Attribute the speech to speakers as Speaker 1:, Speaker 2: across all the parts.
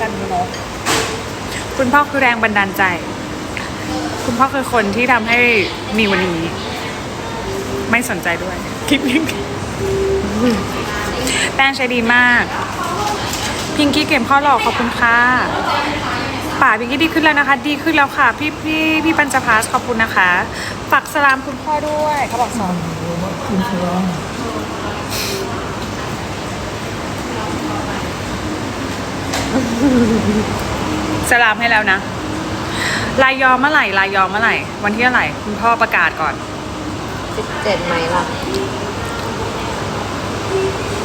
Speaker 1: ชันเนาะคุณพ่อคือแรงบันดาลใจ คุณพ่อคือคนที่ทำให้มีวันนี้ ไม่สนใจด้วย คลิปนี้แป้งใช้ดีมาก พิงกี้เกมพ่อหลอกขอบคุณค่ะป่าพิงกี้ดีขึ้นแล้วนะคะ ดีขึ้นแล้วค่ะ พี่พี่พี่ปัญจพาสขอบคุณนะคะฝากสลามคุณพ่อด้วยเขาบอกสอน
Speaker 2: คุณพร
Speaker 1: สลามให้แล้วนะ ลายยอมเมื่อไหร่ ลายยอมเมื่อไหร่ วันที่เท่าไหร่ คุณพ่อประกาศก่อน
Speaker 3: สิบเจ็ดไหมล่ะ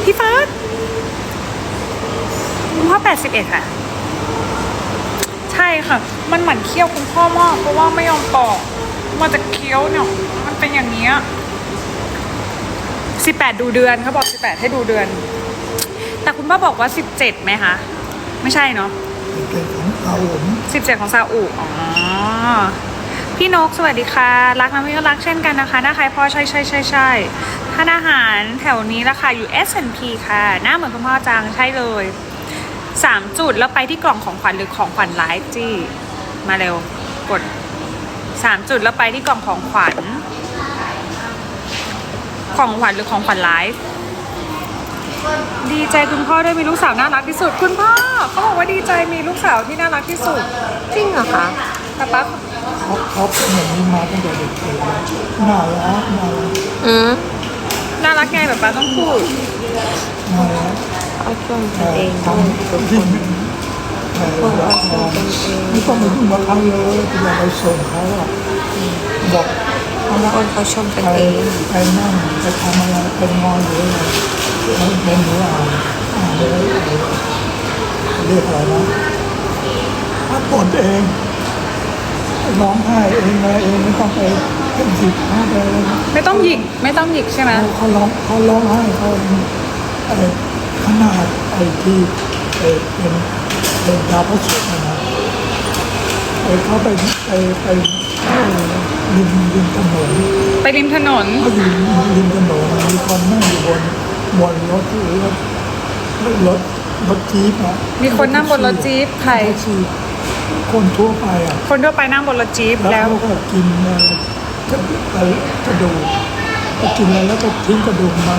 Speaker 1: พี่เฟิร์สคุณพ่อแปดสิบเอ็ดค่ะ ใช่ค่ะ มันเหมือนเคี้ยวคุณพ่อมากเพราะว่าไม่ยอมปอก มันจะเคี้ยวเนี่ย มันเป็นอย่างนี้สิบแปดดูเดือนเขาบอกสิบแปดให้ดูเดือน แต่คุณพ่อบอกว่าสิบเจ็ดไหมคะ ไม่ใช่เนาะ
Speaker 2: เกิดของเขาผม
Speaker 1: สิบเจ็ดของซาอุอ๋อ พี่นกสวัสดีค่ะ รักน้ำพี่ก็รักเช่นกันนะคะ หน้าใครพ่อใช่ใช่ใช่ใช่ท่านอาหารแถวนี้ราคาอยู่ S&P ค่ะ หน้าเหมือนคุณพ่อจังใช่เลยสามจุดแล้วไปที่กล่องของขวัญหรือของขวัญไลฟ์จี้ มาเร็วกดสามจุดแล้วไปที่กล่องของขวัญ ของขวัญหรือของขวัญไลฟ์ ดีใจคุณพ่อด้วยมีลูกสาวน่ารักที่สุด คุณพ่อเขาบอกว่าดีใจมีลูกสาวที่น่ารักที่สุด
Speaker 3: จริงเหรอคะ
Speaker 1: ป้าป๊า
Speaker 2: เขาเขาเป็นอย่างนี้มาตั้งแต่เด็กๆแล้วน่ารักน่ารัก
Speaker 3: อืม
Speaker 1: น่ารักไงแบบป้าต้องพูด
Speaker 2: น่ารัก
Speaker 3: เอาชมกั
Speaker 2: แต่
Speaker 3: นเอง
Speaker 2: ทำที่แต่ละครไม่ต้องมายุ่งกับเขาเลยเวลาไปส่งเขาอะบอก เอาละ
Speaker 3: คนเขาชมกัน
Speaker 2: ไป
Speaker 3: เอง
Speaker 2: ไปนั่งไปทำอะไรไปงอนหรืออะไรแล้วเป็นหนูอ่านอ่านเลยเรียกอะไรนะถ้าปนเองร้องไห้เองอะไรเองไม่ต้องไปเป็นสิบห้าไปเลยนะ
Speaker 1: ไม่ต้องหยิกไม่ต้องหยิกใช่ไหม
Speaker 2: เขาเขาร้องเขาร้องไห้เขาไอ้ขนาดไอ้ที่ไอ้เป็นเป็นดาวพระศุกร์นะนะไอ้เขาไปไปไป ริมริมถนน
Speaker 1: ไปริมถนน
Speaker 2: เขาอยู่ริมถนนมีคนนั่งอยู่บนบนรถหรือรถรถรถจี๊ปอะ
Speaker 1: มีคนนั่งบนรถจี๊ปใคร
Speaker 2: แท็กซี่คนทั่วไปอะ
Speaker 1: คนทั่วไปนั่งบนรถจี๊ป
Speaker 2: แล้ว
Speaker 1: แล้ว
Speaker 2: เขาก็กินเอ่อกระกระดูกก็กินอะไรแล้วก็ทิ้งกระดูกมา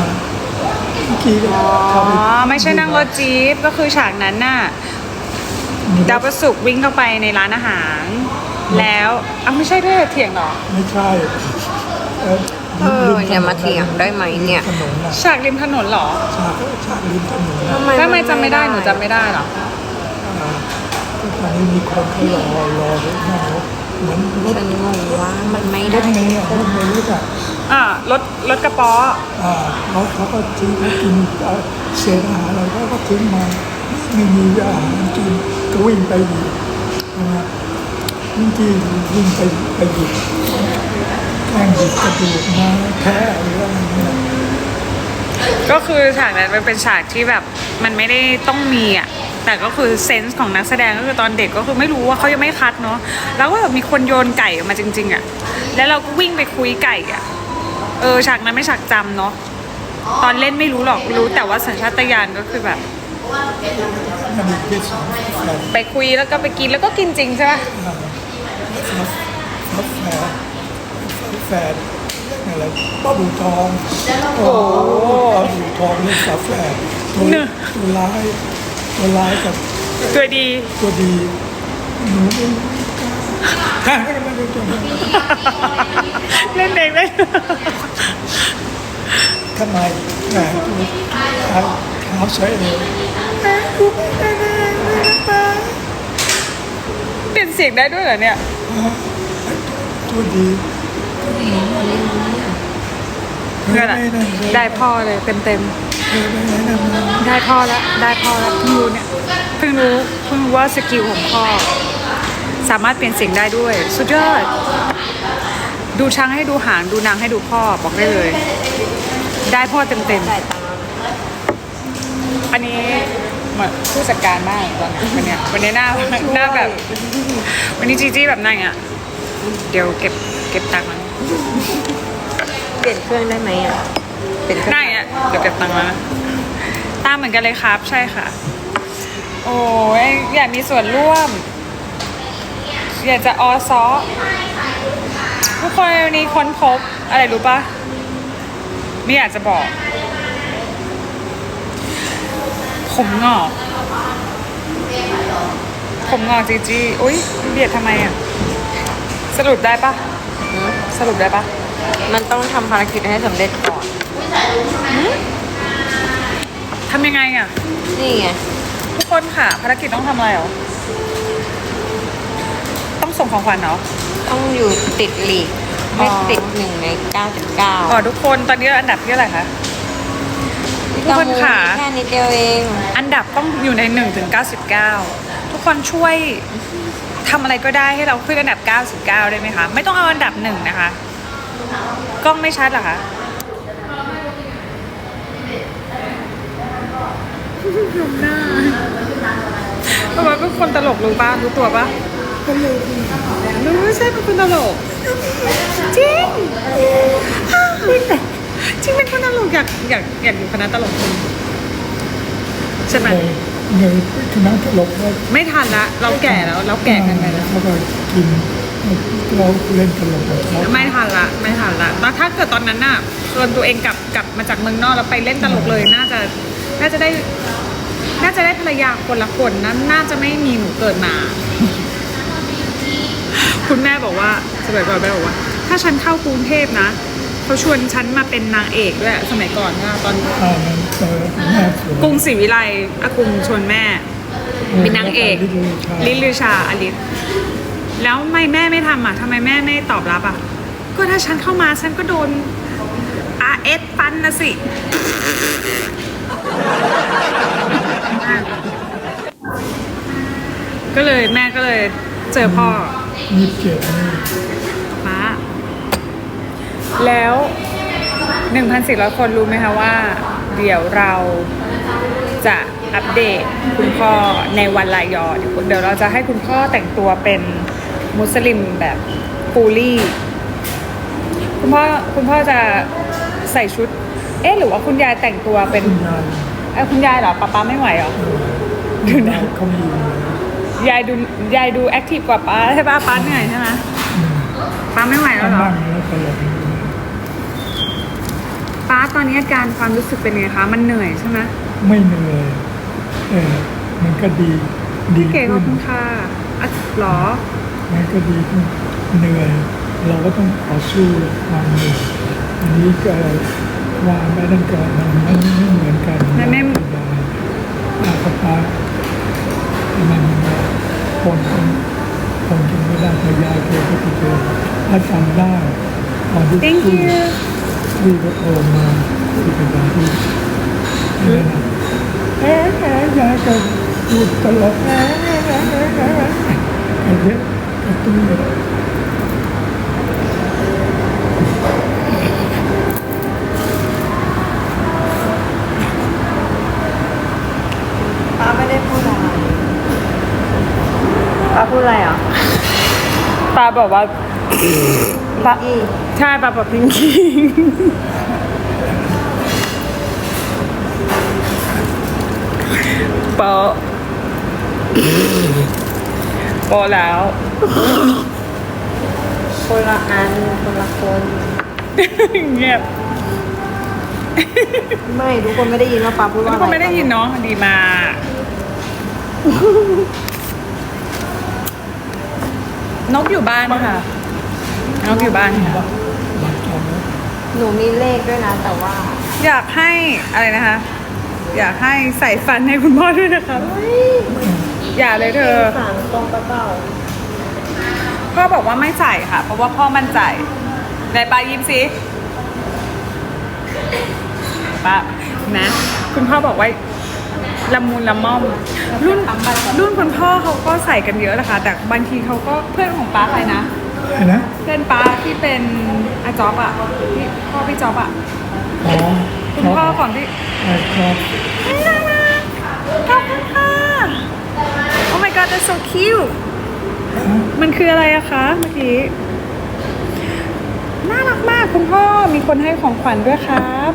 Speaker 2: เมื่อกี้ก็
Speaker 1: อ๋
Speaker 2: เข้า
Speaker 1: อ
Speaker 2: ไป
Speaker 1: ไม่ใช่นั่งรถจี๊ปก็คือฉากนั้นน่ะ
Speaker 2: มีรถ
Speaker 1: ดาวประสุกร์วิ่งเข้าไปในร้านอาหาร แล้วอ้าวไม่ใช่ด้วยเหรอเถียงเหรอ
Speaker 2: ไม่ใช่เออ
Speaker 3: เอออย่ามาเถียงได้ไหมเนี่ย
Speaker 2: ถนนน่ะ
Speaker 1: ฉากริมถนนเหรอ
Speaker 2: ฉากฉากริมถนนน่ะ
Speaker 3: ทำไม
Speaker 1: ทำไมจำไม่ได้หนูจำไม่ได้เหรอ
Speaker 2: อ่าก็ตอนนี้มีคนเขารอรอรถนั่งรถเหมือนรถ
Speaker 3: ฉันงงว่ามันไม่
Speaker 2: ร
Speaker 3: ได้
Speaker 2: ถเมล์อะรถเมล์รู้จัก
Speaker 1: อ่ารถรถกระป๋อ
Speaker 2: อ่ารถเขาก็ทิ้งเขากินเอาเศษอาหารอะไรเขาก็ทิ้งมาไม่มีอาหารกินก็วิ่งไปหยิบนะวิ่ง ที่วิ่งไปไปหยิบแกล้งหยิบกระดูกมาแท้หรืออะไรเนี่ย
Speaker 1: ก็คือฉากนั้นมันเป็นฉากที่แบบมันไม่ได้ต้องมีอะแต่ก็คือเซนส์ของนักแสดงก็คือตอนเด็กก็คือไม่รู้ว่าเขายังไม่คัดเนาะแล้วก็แบบมีคนโยนไก่ออกมาจริง ๆอะแล้วเราก็วิ่งไปคุยไก่อะเออฉากนั้นไม่ฉากจำเนาะตอนเล่นไม่รู้หรอกรู้แต่ว่าสัญชาตญาณก็คือแบบ
Speaker 2: มันมีเพศสองแฝด
Speaker 1: ไปคุยแล้วก็ไปกินแล้วก็กินจริงใช่ปะ
Speaker 2: รถแฝดแฝดอะไรป้าบูทอง
Speaker 1: โอ้ห
Speaker 2: ป้าบูทองเล่นฝาแฝดตัวตัวร้ายตัวร้ายกับ
Speaker 1: ตัวดี
Speaker 2: ตัวดีหนูไม่ฮ่าไม่ไม่ไม่ตัว
Speaker 1: เล่นเองเลย
Speaker 2: ทำไมแหมตัวเท้าเท้าใช้เอง
Speaker 1: เปลี่ยนเสียงได้ด้วยเหรอเนี่ย
Speaker 2: ตัวดี
Speaker 1: เพื่อนอะได้พ่อเลยเต็มเต็มได้พ่อแล้วได้พ่อแล้วเพิ่งรู้เนี่ยเพิ่งรู้เพิ่งรู้ว่าสกิลของพ่อ สามารถเปลี่ยนเสียงได้ด้วย สุดยอด ดูช้างให้ดูหางดูนางให้ดูพ่อบอกได้เลย ได้พ่อเต็ม
Speaker 3: จ่ายตังค์
Speaker 1: ๆ อันนี้เหมือน ผู้จัดการมากตอนนี้วันเนี้ยวันนี้หน้าหน้าแบบ วันนี้จีจี้แบบนั่งอะเดี๋ยวเก็บเก็บตังค์มัน
Speaker 3: เปลี่ยนเครื่องได้ไหมอะเปลี่ยนเครื่อง
Speaker 1: ได้อะเดี๋ยวเก็บตังค์มานะตามเหมือนกันเลยครับ ใช่ค่ะ โอ้ยอยากมีส่วนร่วม อยากจะออซอทุกคนวันนี้ค้นพบอะไรรู้ปะไม่อยากจะบอก ผมงอก ผมงอกจีจีอุ้ยเบียดทำไมอะ สรุปได้ปะ
Speaker 3: หืม
Speaker 1: สรุปได้ปะ
Speaker 3: มันต้องทำภารกิจให้สำเร็จก่อน
Speaker 1: ทำยังไงอะ
Speaker 3: นี่ไง
Speaker 1: ทุกคนค่ะ ภารกิจต้องทำอะไรเหรอ ต้องส่งของขวัญเหรอ
Speaker 3: ต้องอยู่ติดหลีก ไม่
Speaker 1: อ๋อ
Speaker 3: ติดหนึ่งในเก้าจุดเก้า
Speaker 1: อ๋อทุกคนตอนนี้อันดับที่เท่าไหร่คะ ทุกคนค่ะ
Speaker 3: แค่นิดเดียวเอง
Speaker 1: อันดับต้องอยู่ใน1ถึง99ทุกคนช่วยทำอะไรก็ได้ให้เราขึ้นอันดับ 99 ได้ไหมคะ ไม่ต้องเอาอันดับหนึ่งนะคะ กล้องไม่ชัดเหรอคะหน้าทำไมเป็นคนตลกรู้ป้ารู้ตัวปะรู้ใช่เป็นคนตลกจริง จริงเป็นคนตลกอยากอยากอยากอยู่คณะตลกจริงใช่ไหม
Speaker 2: ในในคณะตลกว่า
Speaker 1: ไม่ทันละเราแก่แล้วเราแก่กันไปแล้ว
Speaker 2: เขาก็กินเราเล่นตลกกับเขา
Speaker 1: ไม่ทันละไม่ทันละแล้วถ้าเกิดตอนนั้นน่ะชวนตัวเองกลับกลับมาจากเมืองนอกแล้วไปเล่นตลกเลยน่าจะน่าจะได้ น่าจะได้ภรรยาคนละคนนั้นน่าจะไม่มีหนูเกิดมา คุณแม่บอกว่าสมัยก่อนแม่บอกว่า ถ้าฉันเข้ากรุงเทพนะ เขาชวนฉันมาเป็นนางเอกด้วยสมัยก่อนนะตอน
Speaker 2: อ่านั้นเจอแม่สวย
Speaker 1: กรุงศรีวิไลอากุงชวนแม่ เป็นนางเอก ลิลลือชาอลิสแล้วทำไมแม่ไม่ทำอะทำไมแม่ไม่ตอบรับอะ ก็ถ้าฉันเข้ามาฉันก็โดน RS ปันนะสิ ก็เลยแม่ก็เลยเจอพ่อ
Speaker 2: ยี่สิบเจ็ดนี่
Speaker 1: ป้า แล้ว 1,400 คนรู้ไหมคะว่า เดี๋ยวเราจะอัปเดตคุณพ่อในวันลายอเดี๋ยวเดี๋ยวเราจะให้คุณพ่อแต่งตัวเป็นมุสลิมแบบปูลี่คุณพ่อคุณพ่อจะใส่ชุด เอ๊ะหรือว่าคุณยายแต่งตัวเป็น
Speaker 2: คุณยาย
Speaker 1: เอ้ยคุณยายเหรอป้าป้าไม่ไหวเหรอดูนะ
Speaker 2: เขามีอยู่
Speaker 1: ยายดูยายดูแอคทีฟกว่าป้าใช่ป้าป้าเหนื่อยใช่ไหมป้าไม่ไหวแล้วเหรอ
Speaker 2: นั่งแล้วตลก
Speaker 1: ป้าตอนนี้อาการความรู้สึกเป็นไงคะ มันเหนื่อยใช่ไหม
Speaker 2: ไม่เหนื่อยเออมันก็ดีดี
Speaker 1: เก๋ขอ
Speaker 2: ขึ้
Speaker 1: บ
Speaker 2: น
Speaker 1: คุณค่ะอะหรอ
Speaker 2: มันก็ดีขึ้นเหนื่อย เราก็ต้องต่อสู้ความเหนื่อยอันนี้ก็ว่าไม่ตั้งแต่มันไม่ไม่เหมือนกัน
Speaker 1: มันไม่
Speaker 2: ได้อาสปามันคนคนคนจำไม่ได้พยายเจอก็จะเจอถ้าจำได้ตอนที่
Speaker 1: thank
Speaker 2: ที่
Speaker 1: you
Speaker 2: ที่ก็โทรมาที่เป็นการที่เอ๊ะเอ๊ะเอ๊ะยายก็พูดตลกเอ๊ะเอ๊ะเอ๊ะเอ๊ะเอ๊ะไอ้เด็กกระตุ้น
Speaker 3: ป้าไม่ได้พูดอะไรป้าพูดอะไรอะ
Speaker 1: ป้าบอกว่า ป้า
Speaker 3: อี
Speaker 1: ใช่ป้าบอกพิงกี้โปะโปะแล้ว
Speaker 3: คนละอันคนละคน
Speaker 1: เงียบ
Speaker 3: ไม่ทุกคนไม่ได้ยินว่าป้าพูด
Speaker 1: ทุ
Speaker 3: ว่ากอะไร
Speaker 1: คนไม่ได้ยินเนาะดีมากนกอยู่บ้านค่ะ นกอยู่บ้านค่ะ
Speaker 2: บางตอนแล้ว
Speaker 3: หนูมีเลขด้วยนะ แต่ว่า
Speaker 1: อยากให้อะไรนะคะ อยากให้ใส่ฟันให้คุณพ่อด้วยนะคะอย่าเลยเธอ
Speaker 3: สามตรงกระเป๋า
Speaker 1: พ่อบอกว่าไม่ใส่ค่ะ เพราะว่าพ่อมั่นใจไหนปลายิ้มสิป้านะ คุณพ่อบอกว่าละมุนละม่อม รุ่นรุ่นคุณพ่อเขาก็ใส่กันเยอะนะคะแต่บางทีเขาก็เพื่อนของป้าใครนะ
Speaker 2: อะไรนะ
Speaker 1: เพื่อนป้าที่เป็นอาจ๊อบอะพี่พ่อพี่จ๊อบอะ
Speaker 2: อ๋อ
Speaker 1: คุณพ่อของที่
Speaker 2: ไอ้ครับ
Speaker 1: น่ารักขอบคุณค่ะ Oh my god that's so cute มันคืออะไรอะคะเมื่อกี้น่ารักมากคุณพ่อมีคนให้ของขวัญด้วยครับ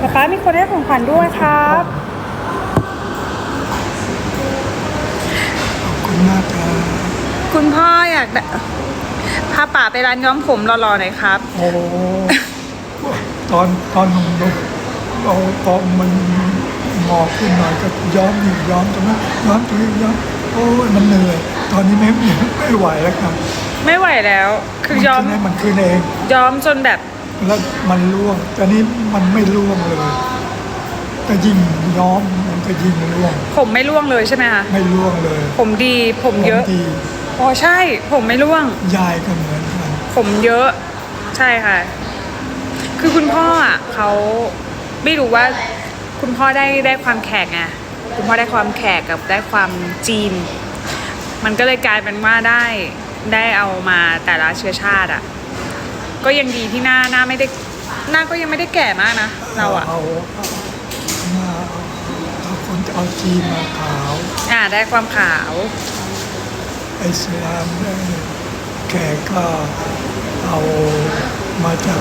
Speaker 1: ป๊าป๊ามีคนให้ของขวัญด้วยครับ
Speaker 2: มากครับ
Speaker 1: คุณพ่ออยากได้พาป๋าไปร้านย้อมผมหล่อๆหน่อยครับ
Speaker 2: โอ้ตอนตอนหนุ่มๆเราพอมันงอกขึ้นหน่อยก็ย้อมอยู่ย้อมตรงนั้นย้อมตรงนี้ย้อมโอ้ยมันเหนื่อยตอนนี้ไม่ไม่ไม่ไหวแล้วครับ
Speaker 1: ไม่ไหวแล้ว คือย้อม
Speaker 2: นขึ้นเงมันขึ้นเอง
Speaker 1: ย้อมจนแบบ
Speaker 2: แล้วมันร่วงแต่นี้มันไม่ร่วงเลยก็ยิ่งย้อมมันก็ยิ่งร่วง
Speaker 1: ผมไม่ร่วงเลยใช่ไหมคะ
Speaker 2: ไม่ร่วงเลย
Speaker 1: ผมดีผมเยอะ
Speaker 2: ขงดี
Speaker 1: อ๋อใช่ ผมไม่ร่วง
Speaker 2: ยายก็เหมือนกัน
Speaker 1: ผมเยอะ ใช่ค่ะ คือคุณพ่ออะเขาไม่รู้ว่า คุณพ่อได้ได้ความแขกไงคุณพ่อได้ความแขกกับได้ความจีน มันก็เลยกลายเป็นว่าได้ได้เอามาแต่ละเชื้อชาติอะ ก็ยังดีที่หน้าหน้าไม่ได้หน้าก็ยังไม่ได้แก่มากนะเราอะ
Speaker 2: เอาเอามาเอาคนเอาจีนมาขาว
Speaker 1: อ่าได้ความขาว
Speaker 2: ไอิสลามได้แขกก็เอามาจาก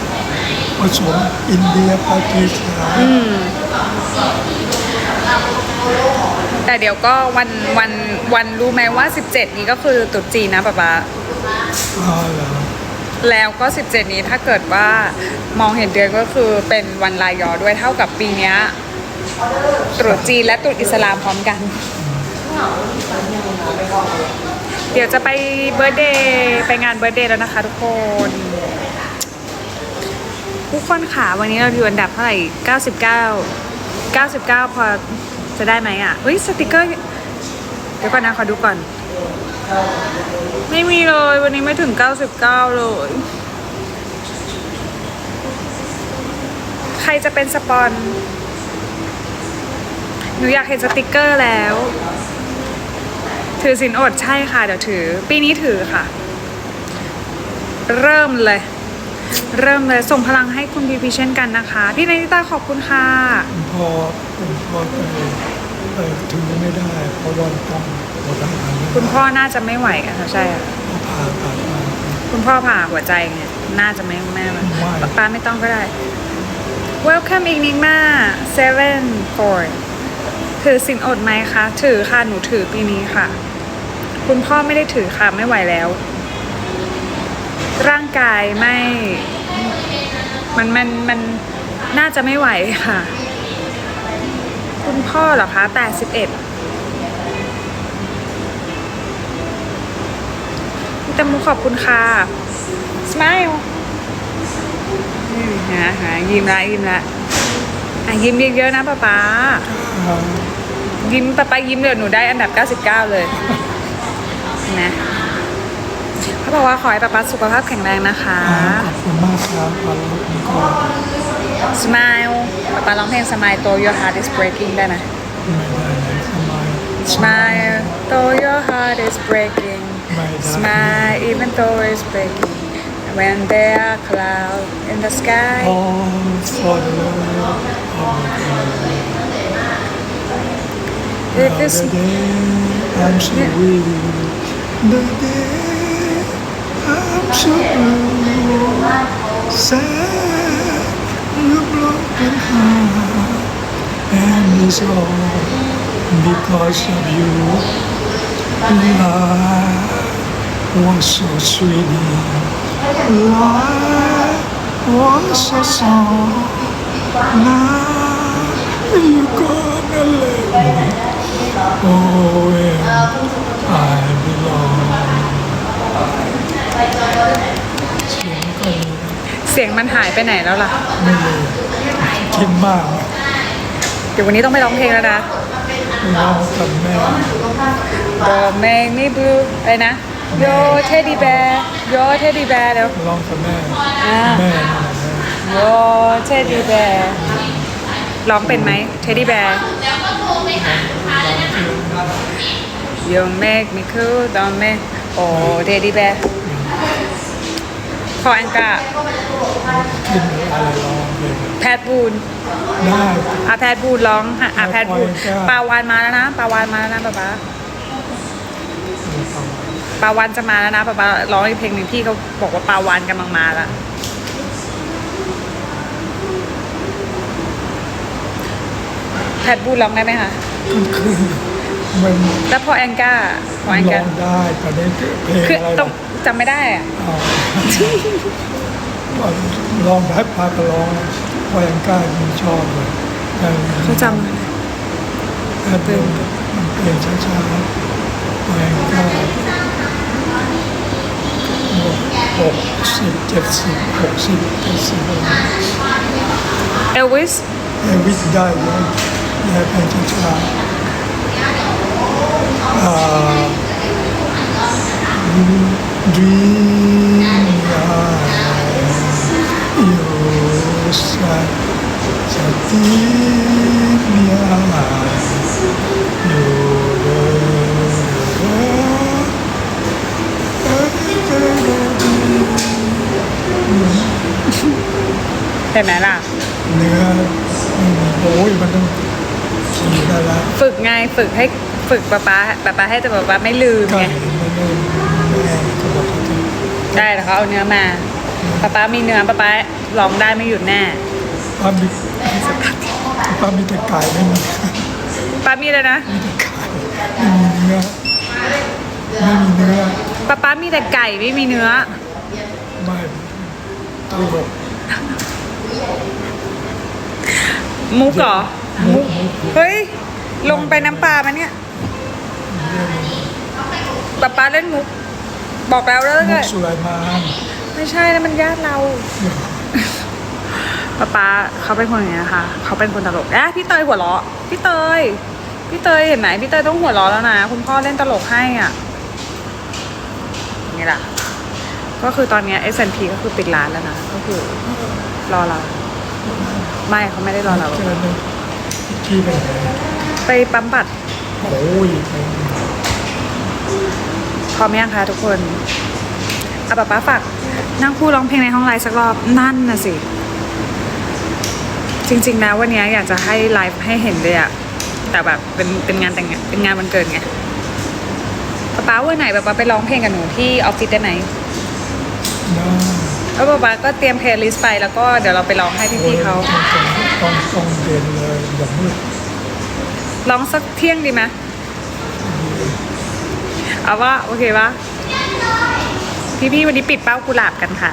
Speaker 2: ผสมอินเดียปากีสถาน
Speaker 1: แต่เดี๋ยวก็วันวันวันรู้ไหมว่า 17 นี้ก็คือตรุษจีนนะป๊าป๊า
Speaker 2: อ๋อเหรอ
Speaker 1: แล้วก็ 17 นี้ถ้าเกิดว่ามองเห็นเดือนก็คือเป็นวันลายยอด้วยเท่ากับปีเนี้ยตรุษจีนและตรุษอิสลามพร้อมกัน เดี๋ยวจะไปเบ r ร์เดย์ไปงานเบ r ร์เดย์แล้วนะคะทุกคน ทุกคนค่ะวันนี้เราอยู่อันดับเท่าไหร่ 99 99 พอจะได้ไหมอะเฮ้ยสติกเกอร์ เดี๋ยวก่อนนะขอดูก่อน ไม่มีเลยวันนี้ไม่ถึง 99 เลย ใครจะเป็นสปอนหนูอยากเห็นสติกเกอร์แล้ว ถือสินอดใช่ค่ะ เดี๋ยวถือ ปีนี้ถือค่ะ เริ่มเลย เริ่มเลยส่งพลังให้คุณพีพีเช่นกันนะคะ พี่นาริตาขอบคุณค่ะ
Speaker 2: คุณพ่อคุณพ่อก็เลยเอ่อถือไม่ได้ เพราะว่าต้องหมดอาหาร
Speaker 1: คุณพ่อน่าจะไม่ไหวกันค่ะใช่ค่ะ
Speaker 2: เขาผ่าตัดมา
Speaker 1: คุณพ่อผ่าหัวใจไงน่าจะไม่แม่แบบ
Speaker 2: ไม่
Speaker 1: ป้าไม่ต้องก็ได้ Welcome Enigma Seven Four ถือสินอดไหมคะ ถือค่ะ หนูถือปีนี้ค่ะ คุณพ่อไม่ได้ถือค่ะไม่ไหวแล้ว ร่างกายไม่ มันมันมันน่าจะไม่ไหวค่ะ คุณพ่อเหรอคะแปดสิบเอ็ดพี่ตะมูขอบคุณค่ะ Smile นี่นะฮะยิ้มละยิ้มละอะยิ้มเยอะๆนะป๊าป๊า
Speaker 2: อ่า
Speaker 1: ยิ้มป๊าป๊ายิ้มเดี๋ยวหนูได้อันดับ 99 เลย นะเขาบอกว่าขอให้ป๊าป๊าสุขภาพแข็งแรงนะคะ
Speaker 2: อ่าขอบคุณมากครับขอบคุณก็
Speaker 1: Smile ป๊าป๊าร้องเพลง Smile ตัว Your Heart is Breaking ได้ไหม
Speaker 2: ไม่ได้ไหนสบาย
Speaker 1: Smile though your heart is breaking
Speaker 2: ไม่ได้
Speaker 1: Smile even though it's breaking When there are clouds in the sky
Speaker 2: All for the love of
Speaker 1: If
Speaker 2: the
Speaker 1: it's
Speaker 2: And it's all because of you Life was so sweet Life was so song Now you gonna let me. Oh, where I belong เสียงก็มี
Speaker 1: เสียงมันหายไปไหนแล้วล่ะ
Speaker 2: ไม่เลยคิดมาก
Speaker 1: เดี๋ยววันนี้ต้องไปร้องเพลงแล้วนะ
Speaker 2: ร้องกับแม่
Speaker 1: Don't make me blue ไปนะ Yo teddy bear Yo teddy bear เดี๋ยว
Speaker 2: ร้องกับแม่
Speaker 1: อ่า
Speaker 2: แม่นี่แหละ
Speaker 1: Yo teddy bear ร้องเป็นไหม teddy bear You make me cool don't make Oh teddy bear ขออังกา
Speaker 2: กินอะไรร้องเพลง
Speaker 1: แพทบูน
Speaker 2: ได้
Speaker 1: อาแพทบูนร้องอะอะแพทบูน
Speaker 2: ขออังกา
Speaker 1: ปาวานมาแล้วนะปาวานมาแล้วนะป๊าป๊าปาวานจะมาแล้วนะป๊าป๊าร้องอีกเพลงหนึ่งพี่เขาบอกว่าปาวานกำลังมาแล้วแพทบูนร้องได้ไหมคะ
Speaker 2: กลางคืน มัน
Speaker 1: แล้วพอแองก้าพอแอง
Speaker 2: ล
Speaker 1: ก้า
Speaker 2: องได้ตอนนี้เพลง
Speaker 1: คือ
Speaker 2: อะไร
Speaker 1: ต้องจำไม่ได้อะ
Speaker 2: อ๋อลองแบบพาไปลองพอยังกล้ามันชอบเลยแต่
Speaker 1: เขาจ
Speaker 2: แต่เพลงมันเปลี่ยนช้าๆพอยังกล้าหกสิบเจ็ดสิบหกสิบเจ็ดสิบำ
Speaker 1: เอลวิส
Speaker 2: เอวิสได้เลยแย่เพลงช้าๆ อ่า Dream you said Satinya you
Speaker 1: เห็นไหมล่ะ
Speaker 2: เนื้อโอ้ยมันต้องขี่ได้ละ
Speaker 1: ฝึกไงฝึกให้ ฝึกป๊าป๊าป๊าป๊าให้แต่ป๊าป๊าไม่ลืม
Speaker 2: ไก่
Speaker 1: ไง
Speaker 2: มันไม่แม่ก็บอกเขาที่
Speaker 1: ได้แต่เขาเอาเนื้อมาป๊าป๊ามีเนื้อป๊าป๊าร้องได้ไม่หยุดแน่
Speaker 2: ป้ามีป้ามีแต่ไก่ไม่มี
Speaker 1: ป๊ามีเลยนะ
Speaker 2: ไม่มีเนื้อไม่มีเนื้อ
Speaker 1: ป๊าป๊ามีแต่ไก่ไม่มีเนื้อ
Speaker 2: ไม่ตลก
Speaker 1: มุกเหรอมุกเฮ้ย ลงไปน้ำปลามาเนี่ย ป๊าป๊าเล่นมุก บอกแล้วแล้ว
Speaker 2: มุ
Speaker 1: ก็
Speaker 2: กสุไลมาน
Speaker 1: ไม่ใช่นะมันญาติเราป๊าป๊าเขาเป็นคนอย่างนี้นะคะ เขาเป็นคนตลกอะพี่เตยหัวเราะ พี่เตย พี่เตยเห็นไหมพี่เตยต้องหัวเราะแล้วนะคุณพ่อเล่นตลกให้อะนี่แหละก็คือตอนเนี้ย S&P ก็คือปิดร้านแล้วนะ ก็คือ รอเรา ไม่เขาไม่ได้รอเรา
Speaker 2: เจอเลยที่ไปไหน
Speaker 1: ไปปั๊มบัตร
Speaker 2: โอ้ยไป
Speaker 1: พ ร้อมยังคะทุกคนอาป๊าป๊าฝากนั่งพูดร้องเพลงในห้องไลฟ์สักรอบนั่นน่ะสิ จริงๆนะวันนี้อยากจะให้ไลฟ์ให้เห็นเลยอะแต่แบบเป็นเป็นงานแต่งงานเป็นงานวันเกิดไงป๊าป๊าวันไหนป๊าป๊าไปร้องเพลงกับหนูที่ออฟฟิศได้ไหม
Speaker 2: นะ
Speaker 1: แล้วป๊าป๊าก็เตรียมเพลย์ลิสต์ไปแล้วก็เดี๋ยวเราไปร้องให้พี่ๆเขา
Speaker 2: ต้องต้องเด่นเลยอย่ามืด
Speaker 1: ร้องสักเที่ยงดีไหม เอาว่าโอเคปะพี่ๆวันนี้ปิดเป้ากุหลาบกันค่ะ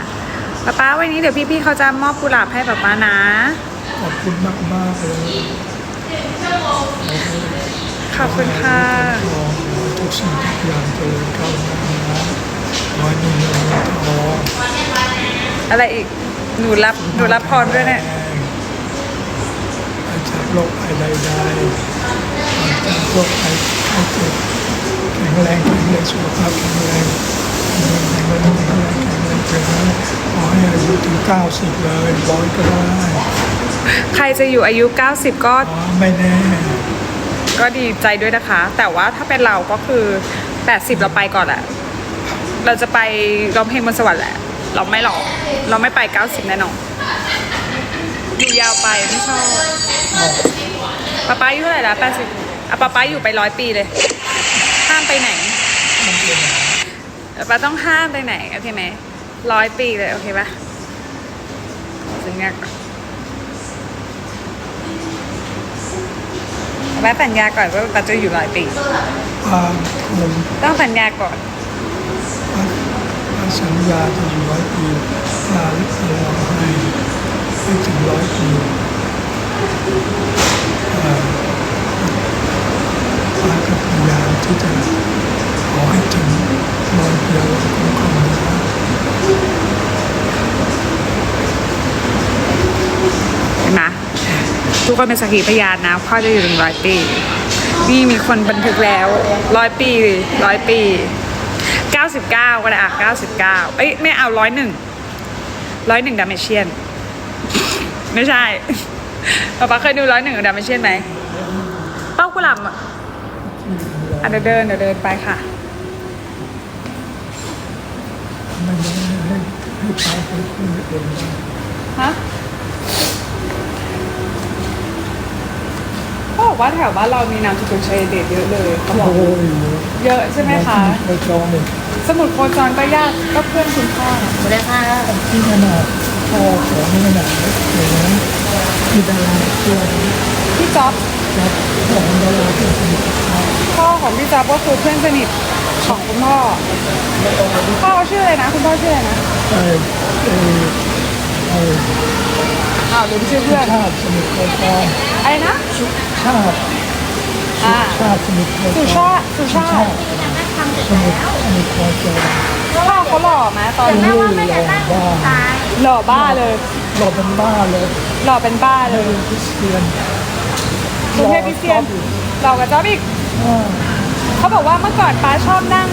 Speaker 1: ป๊าป๊าวันนี้เดี๋ยวพี่ๆเขาจะมอบกุหลาบให้ป๊าป๊านะ
Speaker 2: ขอบคุณมากมากเลย
Speaker 1: ขอบคุณค่ะ
Speaker 2: ขอให้ทุกสิ่งทุกอย่างเจริญก้าวหน้านะอให้มีเงินทอง
Speaker 1: อะไรอีกหนูรับหนูรับพรด้วยเนี่ย
Speaker 2: อาจากโรคภัยใดๆอาจากโรคภัยไข้เจ็บ แข็งแรงแข็งแรงสุขภาพแข็งแรงแข็งแรงแข็งแรงแข็งแรงแข็งแรงขอให้อายุถึง90เลยร้อยก็ได้
Speaker 1: ใครจะอยู่อายุ 90 ก็
Speaker 2: อ๋อไม่แน่
Speaker 1: ก็ดีใจด้วยนะคะ แต่ว่าถ้าเป็นเราก็คือ 80 เราไปก่อนแหละ เราจะไปร้องเพลงบนสวรรค์แหละ เราไม่หรอก เราไม่ไป 90 แน่นอนอยู่ยาวไปไม่ชอบป๊าป๊าอายุเท่าไหร่ละ80อะป๊าป๊าอยู่ไปร้อยปีเลย ห้ามไปไหน
Speaker 2: มันเป็นอย่างนั้น
Speaker 1: ป๊าต้องห้ามไปไหน โอเคไหมร้อยปีเลย โอเคปะสัญญาก่อนป๊าสัญญาก่อนว่าป๊าจะอยู่ร้อยปี
Speaker 2: ความคง
Speaker 1: ต้องสัญญาก่อน
Speaker 2: ถ้าสัญญาจะอยู่ร้อยปีถ้าเราให้ให้ถึงร้อยปีอ่าป้าก็พ ยามที่จะขอให้ถึงร้อยปีแล้วคุ้มครองนะ
Speaker 1: เห็นไหมทุกคนเป็นสักขีพยานนะพ่อจะอยู่ถึงร้อยปี นี่มีคนบันทึกแล้วร้อยปีร้อยปีเก้าสิบเก้าก็ได้อะเก้าสิบเก้าเอ้ยไม่เอาร้อยหนึ่งร้อยหนึ่งดามเชียน ไม่ใช่ป๊าป๊าเคยดูร้อยหนึ่งดามเชียนไหมเป้ากุหลาบ อะเดี๋ยวเดินเดี๋ยวเดินไปค่ะ
Speaker 2: ม่ได้ให้ให้ป้าไปคุยเอง
Speaker 1: ฮะเขาบอกว่าแถวบ้านเรามีนามสกุลชัยเดชเยอะเลยเขาบอก
Speaker 2: โอ้ย
Speaker 1: เยอะใช่ไหมคะ
Speaker 2: ไปจองเนี่ย
Speaker 1: สมุดโคจรก็ยากก็เพื่อนคุณพ่อ
Speaker 3: ไม่ได้ค่ะ
Speaker 2: ที่ขนาด พ่อของขนาดเล็กเลยนะที่ดาราตัว
Speaker 1: พี่จ๊อบ
Speaker 2: ทจับของดาราที่สนิทกับเขา
Speaker 1: พ่อของพี่จ๊อบก็คือเพื่อนสนิทของคุณพ่อพ่อชื่ออะไรนะ คุณพ่อชื่ออะไรนะ
Speaker 2: ไอ้ไอ้ไอ้
Speaker 1: อ้าวลืมชื่อเพื่อน
Speaker 2: ชาติสนิทกับเขา
Speaker 1: อะไรนะ
Speaker 2: ชาติ
Speaker 1: อ่า
Speaker 2: ชาติสนิทกับ
Speaker 1: สุชาติสุชาติ
Speaker 2: สนิทสนิทกับเขา
Speaker 1: พ่อเขาหล่อไหมตอน
Speaker 2: เป็น
Speaker 1: นี้
Speaker 2: ลูกหล่อบ้า
Speaker 1: หล่อบ้าเลย
Speaker 2: หล่อเป็นบ้าเลย
Speaker 1: หล่อเป็นบ้าเล
Speaker 2: ไม่
Speaker 1: ย
Speaker 2: เป็นคริสเตียน
Speaker 1: กรุงเทพคริสเตียนหล่อกว่าจ๊อบอีก
Speaker 2: อ่า
Speaker 1: เขาบอกว่าเมื่อก่อนป้าชอบนั่ง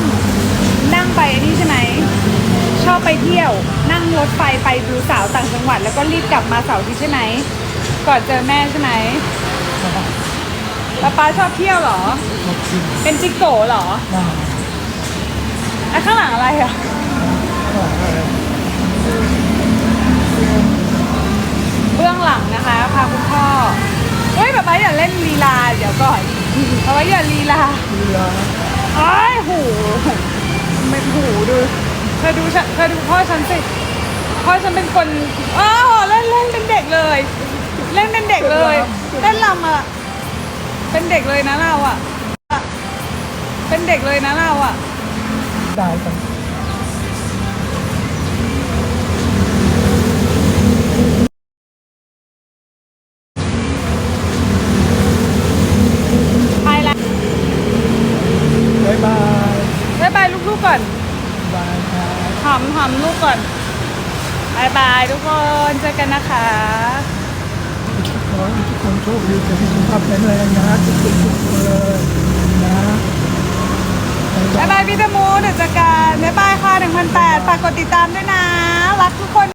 Speaker 1: นั่งไปไอ้นี่ใช่ไหมชอบไปเที่ยว นั่งรถไฟไปดูสาวต่างจังหวัด แล้วก็รีบกลับมาเสาร์อาที่ใช่ไหมก่อนเจอแม่ใช่ไหมแล้วป้าชอบเที่ยวเหรอ
Speaker 2: มากิน
Speaker 1: เป็นจิโกะเหรอ
Speaker 2: บ้า
Speaker 1: แล้วข้างหลังอะไรอะเบื้องหลังนะคะพาคุณพ่อเฮ้ยป๊าป๊าอย่าเล่นลีลาเดี๋ยวก่อนป๊าป๊าอย่าลีลา
Speaker 2: เวลา
Speaker 1: ไอ้ยหูไม่หูดูเธอดูฉันเธอดูพ่อฉันสิพ่อฉันเป็นคนอ้าวเล่นเล่นเป็นเด็กเลย เล่นเป็นเด็กเลยเล่นลำอะเป็นเด็กเลยนะเราอะเป็นเด็กเลยนะเราอะ
Speaker 2: ได้กั